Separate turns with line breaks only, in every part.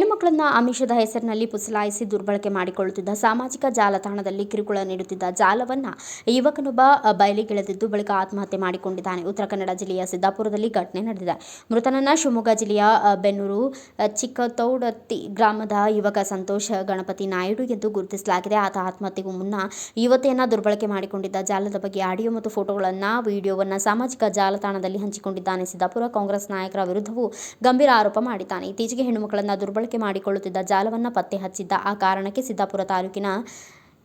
ಮಕ್ಕಳನ್ನ ಆಮಿಷದ ಹೆಸರಿನಲ್ಲಿ ಪುಸಲಾಯಿಸಿ ದುರ್ಬಳಕೆ ಮಾಡಿಕೊಳ್ಳುತ್ತಿದ್ದ ಸಾಮಾಜಿಕ ಜಾಲತಾಣದಲ್ಲಿ ಕಿರುಕುಳ ನೀಡುತ್ತಿದ್ದ ಜಾಲವನ್ನ ಯುವಕನೊಬ್ಬ ಬಯಲಿಗೆಳೆದಿದ್ದು ಬಳಿಕ ಆತ್ಮಹತ್ಯೆ ಮಾಡಿಕೊಂಡಿದ್ದಾನೆ. ಉತ್ತರ ಕನ್ನಡ ಜಿಲ್ಲೆಯ ಸಿದ್ದಾಪುರದಲ್ಲಿ ಘಟನೆ ನಡೆದಿದೆ. ಮೃತನನ್ನ ಶಿವಮೊಗ್ಗ ಜಿಲ್ಲೆಯ ಬೆನ್ನೂರು, ಚಿಕ್ಕತೌಡತ್ತಿ ಗ್ರಾಮದ ಯುವಕ ಸಂತೋಷ ಗಣಪತಿ ನಾಯ್ಡು ಎಂದು ಗುರುತಿಸಲಾಗಿದೆ. ಆತ ಆತ್ಮಹತ್ಯೆಗೂ ಮುನ್ನ ಯುವತಿಯನ್ನ ದುರ್ಬಳಕೆ ಮಾಡಿಕೊಂಡಿದ್ದ ಜಾಲದ ಬಗ್ಗೆ ಆಡಿಯೋ ಮತ್ತು ಫೋಟೋಗಳನ್ನ, ವಿಡಿಯೋವನ್ನ ಸಾಮಾಜಿಕ ಜಾಲತಾಣದಲ್ಲಿ ಹಂಚಿಕೊಂಡಿದ್ದಾನೆ. ಸಿದ್ದಾಪುರ ಕಾಂಗ್ರೆಸ್ ನಾಯಕರ ವಿರುದ್ಧವೂ ಗಂಭೀರ ಆರೋಪ ಮಾಡಿದ್ದಾನೆ. ಇತ್ತೀಚೆಗೆ ಹೆಣ್ಣುಮಕ್ಕಳನ್ನ ದುರ್ಬಳಕೆ ಮಾಡಿಕೊಳ್ಳುತ್ತಿದ್ದ ಜಾಲವನ್ನ ಪತ್ತೆ ಹಚ್ಚಿದ್ದ ಆ ಕಾರಣಕ್ಕೆ ಸಿದ್ದಾಪುರ ತಾಲೂಕಿನ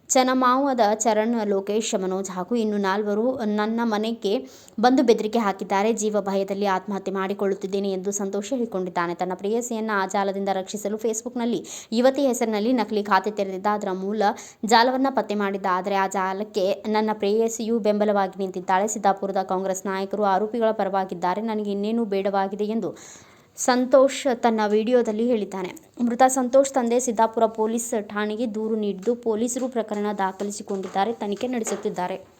ಚನಮಾವದ ಚರಣ್ ಲೋಕೇಶ್ ಮನೋಜ್ ಹಾಗೂ ಇನ್ನು ನಾಲ್ವರು ನನ್ನ ಮನೆಗೆ ಬಂದು ಬೆದರಿಕೆ ಹಾಕಿದ್ದಾರೆ. ಜೀವ ಭಯದಲ್ಲಿ ಆತ್ಮಹತ್ಯೆ ಮಾಡಿಕೊಳ್ಳುತ್ತಿದ್ದೇನೆ ಎಂದು ಸಂತೋಷ್ ಹೇಳಿಕೊಂಡಿದ್ದಾನೆ. ತನ್ನ ಪ್ರೇಯಸಿಯನ್ನು ಆ ಜಾಲದಿಂದ ರಕ್ಷಿಸಲು ಫೇಸ್ಬುಕ್ನಲ್ಲಿ ಯುವತಿ ಹೆಸರಿನಲ್ಲಿ ನಕಲಿ ಖಾತೆ ತೆರೆದಿದ್ದ ಅದರ ಮೂಲ ಜಾಲವನ್ನು ಪತ್ತೆ ಮಾಡಿದ್ದ. ಆದರೆ ಆ ಜಾಲಕ್ಕೆ ನನ್ನ ಪ್ರೇಯಸಿಯು ಬೆಂಬಲವಾಗಿ ನಿಂತಿದ್ದಾಳೆ. ಸಿದ್ದಾಪುರದ ಕಾಂಗ್ರೆಸ್ ನಾಯಕರು ಆರೋಪಿಗಳ ಪರವಾಗಿದ್ದಾರೆ. ನನಗೆ ಇನ್ನೇನು ಬೇಡವಾಗಿದೆ ಎಂದು ಸಂತೋಷ್ ತನ್ನ ವಿಡಿಯೋದಲ್ಲಿ ಹೇಳಿದ್ದಾನೆ. ಮೃತ ಸಂತೋಷ್ ತಂದೆ ಸಿದ್ದಾಪುರ ಪೊಲೀಸ್ ಠಾಣೆಗೆ ದೂರು ನೀಡಿದ್ದು ಪೊಲೀಸರು ಪ್ರಕರಣ ದಾಖಲಿಸಿಕೊಂಡಿದ್ದಾರೆ, ತನಿಖೆ ನಡೆಸುತ್ತಿದ್ದಾರೆ.